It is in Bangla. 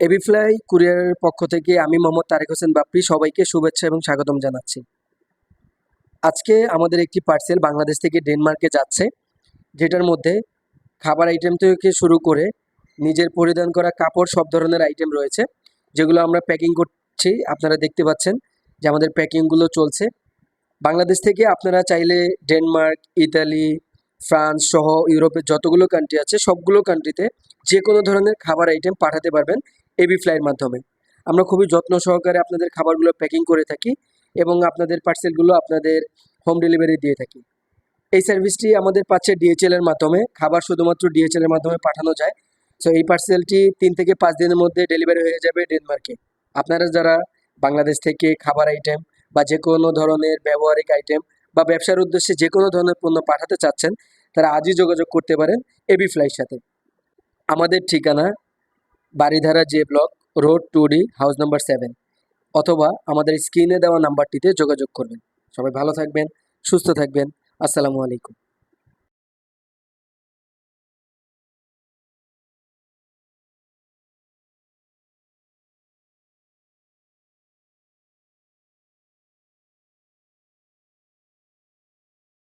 এবি ফ্লাই কুরিয়ারের পক্ষ থেকে আমি মোহাম্মদ তারেক হোসেন বাপ্পি সবাইকে শুভেচ্ছা এবং স্বাগতম জানাচ্ছি। আজকে আমাদের একটি পার্সেল বাংলাদেশ থেকে ডেনমার্কে যাচ্ছে, যেটার মধ্যে খাবার আইটেম থেকে শুরু করে নিজের পরিধান করা কাপড় সব ধরনের আইটেম রয়েছে, যেগুলো আমরা প্যাকিং করছি। আপনারা দেখতে পাচ্ছেন যে আমাদের প্যাকিংগুলো চলছে। বাংলাদেশ থেকে আপনারা চাইলে ডেনমার্ক ইতালি ফ্রান্স সহ ইউরোপের যতগুলো কান্ট্রি আছে, সবগুলো কান্ট্রিতে যে কোনো ধরনের খাবার আইটেম পাঠাতে পারবেন। এবি ফ্লাইয়ের মাধ্যমে। আমরা খুবই যত্ন সহকারে আপনাদের খাবারগুলো প্যাকিং করে থাকি এবং আপনাদের পার্সেলগুলো আপনাদের হোম ডেলিভারি দিয়ে থাকি। এই সার্ভিসটি আমাদের পাচ্ছে ডিএচএল এর মাধ্যমে। খাবার শুধুমাত্র ডিএচএল এর মাধ্যমে পাঠানো যায়। সো এই পার্সেলটি তিন থেকে পাঁচ দিনের মধ্যে ডেলিভারি হয়ে যাবে ডেনমার্কে আপনারা যারা বাংলাদেশ থেকে খাবার আইটেম বা যে কোনো ধরনের ব্যবহারিক আইটেম বা ব্যবসার উদ্দেশ্যে যে কোনো ধরনের পণ্য পাঠাতে চাচ্ছেন, তারা আজই যোগাযোগ করতে পারেন এবি ফ্লাইয়ের সাথে। আমাদের ঠিকানা Baridhara J block, road two D, house number seven, অথবা আমাদের স্ক্রিনে দেওয়া নাম্বারটিতে যোগাযোগ করবেন। সবাই ভালো থাকবেন, সুস্থ থাকবেন। আসসালামু আলাইকুম।